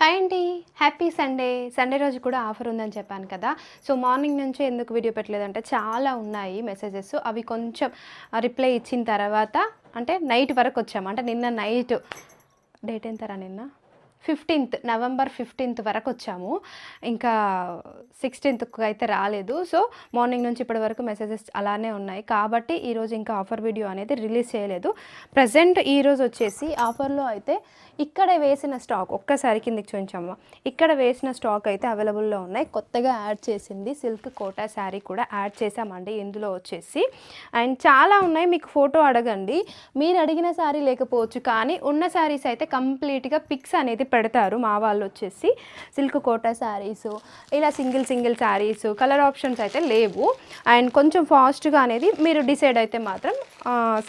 Hi అండి. Happy Sunday. Sunday రోజు కూడా ఆఫర్ ఉందని చెప్పాను కదా. సో మార్నింగ్ నుంచి ఎందుకు వీడియో పెట్టలేదంటే చాలా ఉన్నాయి మెసేజెస్. అవి కొంచెం రిప్లై ఇచ్చిన తర్వాత అంటే నైట్ వరకు వచ్చాము. అంటే నిన్న నైట్ డేట్ ఎంతరా నిన్న? ఫిఫ్టీన్త్ నవంబర్ ఫిఫ్టీన్త్ వరకు వచ్చాము. ఇంకా సిక్స్టీన్త్కి అయితే రాలేదు. సో మార్నింగ్ నుంచి ఇప్పటి వరకు మెసేజెస్ అలానే ఉన్నాయి. కాబట్టి ఈరోజు ఇంకా ఆఫర్ వీడియో అనేది రిలీజ్ చేయలేదు. ప్రజెంట్ ఈరోజు వచ్చేసి ఆఫర్లో అయితే ఇక్కడ వేసిన స్టాక్ ఒక్కసారి కిందకి చూపించమ్మ. ఇక్కడ వేసిన స్టాక్ అయితే అవైలబుల్లో ఉన్నాయి. కొత్తగా యాడ్ చేసింది సిల్క్ కోటా శారీ కూడా యాడ్ చేసామండి ఇందులో వచ్చేసి అండ్ చాలా ఉన్నాయి. మీకు ఫోటో అడగండి. మీరు అడిగిన శారీ లేకపోవచ్చు కానీ ఉన్న శారీస్ అయితే కంప్లీట్గా పిక్స్ అనేది పెడతారు మా వాళ్ళు వచ్చేసి. సిల్క్ కోటా శారీస్ ఇలా single single saris colour options అయితే లేవు. అండ్ కొంచెం ఫాస్ట్గా అనేది మీరు డిసైడ్ అయితే మాత్రం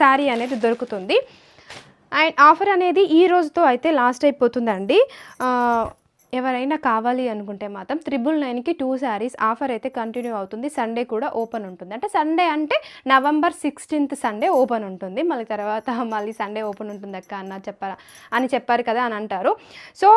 శారీ అనేది దొరుకుతుంది. అండ్ ఆఫర్ అనేది ఈ రోజుతో అయితే లాస్ట్ అయిపోతుందండి. ఎవరైనా కావాలి అనుకుంటే మాత్రం త్రిబుల్ నైన్కి టూ శారీస్ ఆఫర్ అయితే కంటిన్యూ అవుతుంది. సండే కూడా ఓపెన్ ఉంటుంది. అంటే సండే అంటే నవంబర్ సిక్స్టీన్త్ సండే ఓపెన్ ఉంటుంది. మళ్ళీ తర్వాత మళ్ళీ సండే ఓపెన్ ఉంటుంది అక్క అన్న చెప్పారా అని చెప్పారు కదా అని అంటారు. సో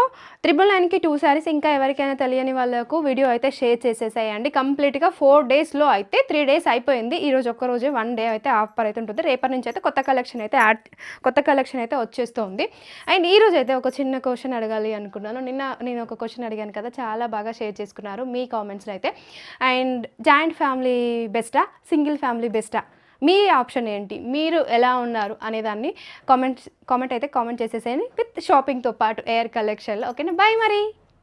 త్రిబుల్ నైన్కి టూ శారీస్ ఇంకా ఎవరికైనా తెలియని వాళ్ళకు వీడియో అయితే షేర్ చేసేసేయండి. కంప్లీట్గా ఫోర్ డేస్లో అయితే త్రీ డేస్ అయిపోయింది. ఈరోజు ఒక్కరోజు ఒక్క రోజే వన్ డే అయితే ఆఫర్ అయితే ఉంటుంది. రేపటి నుంచి అయితే కొత్త కలెక్షన్ అయితే యాడ్ కొత్త కలెక్షన్ అయితే వచ్చేస్తుంది. అండ్ ఈరోజు అయితే ఒక చిన్న క్వశ్చన్ అడగాలి అనుకున్నాను. నిన్న నేను నేను ఒక క్వశ్చన్ అడిగాను కదా చాలా బాగా షేర్ చేసుకున్నారు మీ కామెంట్స్లో అయితే. అండ్ జాయింట్ ఫ్యామిలీ బెస్టా సింగిల్ ఫ్యామిలీ బెస్టా మీ ఆప్షన్ ఏంటి? మీరు ఎలా ఉన్నారు అనేదాన్ని కామెంట్స్ కామెంట్ అయితే కామెంట్ చేసేసేయండి. విత్ షాపింగ్తో పాటు ఎయిర్ కలెక్షన్లో ఓకేనా బాయ్ మరి.